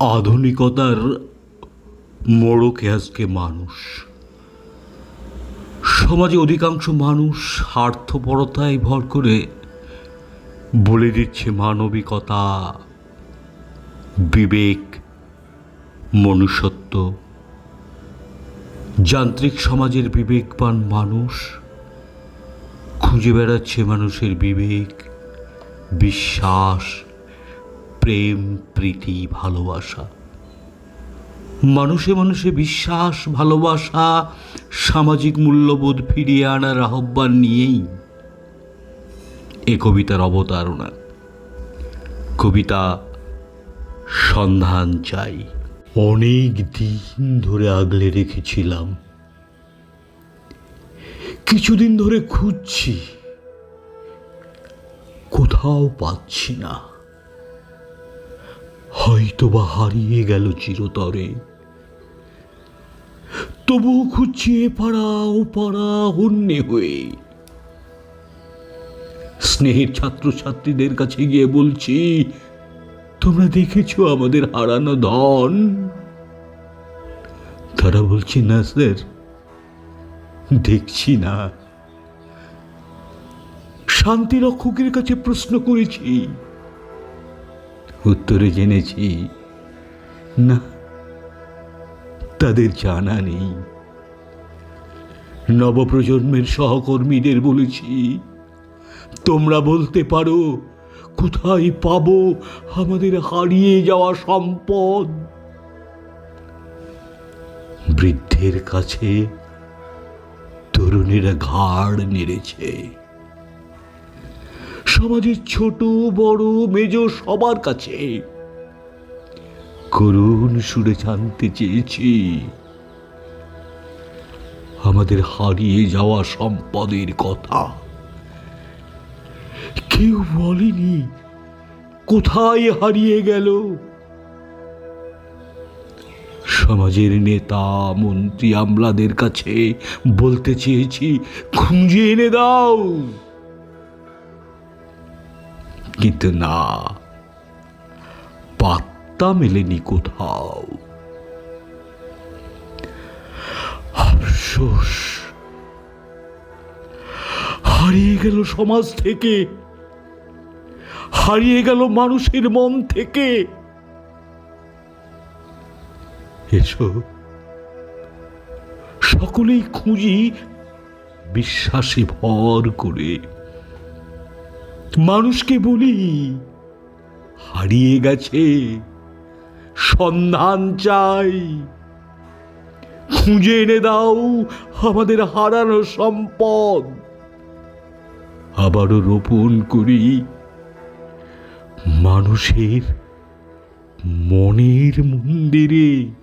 আধুনিকতার মোড়কে আজকে মানুষ। সমাজে অধিকাংশ মানুষ স্বার্থপরতায় ভর করে বলে দিচ্ছে মানবিকতা, বিবেক, মনুষ্যত্ব। যান্ত্রিক সমাজের বিবেকবান মানুষ খুঁজে বেড়াচ্ছে মানুষের বিবেক, বিশ্বাস প্রেম, প্রীতি, ভালোবাসা। মানুষে মানুষে বিশ্বাস, ভালোবাসা, সামাজিক মূল্যবোধ ফিরিয়ে আনার আহ্বান নিয়েই এ কবিতার অবতারণা। কবিতা সন্ধান চাই। অনেক দিন ধরে আগলে রেখেছিলাম। কিছুদিন ধরে খুঁজছি। কোথাও পাচ্ছি না। হয়তো বা হারিয়ে গেল চিরতরে। তবুও খুঁজছি এ পাড়া, ও পাড়া হন্যে হয়ে। স্নেহের ছাত্রছাত্রীদের কাছে গিয়ে বলছি, তোমরা দেখেছ আমাদের হারানো ধন? তারা বলছে, না স্যার, দেখছি না। শান্তিরক্ষকের কাছে প্রশ্ন করেছি উত্তরে জেনেছি। না, তাদের জানা নেই। নবপ্রজন্মের সহকর্মীদের বলেছি, তোমরা বলতে পারো, কোথায় পাবো আমাদের হারিয়ে যাওয়া সম্পদ? বৃদ্ধের কাছে তরুণীরা ঘাড় নেড়েছে। সমাজের ছোট, বড়, মেজ সবার কাছে করুণ সুরে জানতে চেয়েছি। আমাদের হারিয়ে যাওয়া সম্পদের কথা। কেউ বলেনি কোথায় হারিয়ে গেল। সমাজের নেতা, মন্ত্রী, আমলাদের কাছে বলতে চেয়েছি, খুঁজে এনে দাও। কিন্তু না। পাত্তা মেলেনি কোথাও। আফসোস। হারিয়ে গেল সমাজ থেকে। হারিয়ে গেল মানুষের মন থেকে। এসো। সকলেই খুঁজি বিশ্বাসে ভর করে। মানুষকে বলি, হারিয়ে গেছে, সন্ধান চাই। খুঁজে এনে দাও আমাদের হারানো সম্পদ। আবারও রোপণ করি মানুষের মনের মন্দিরে।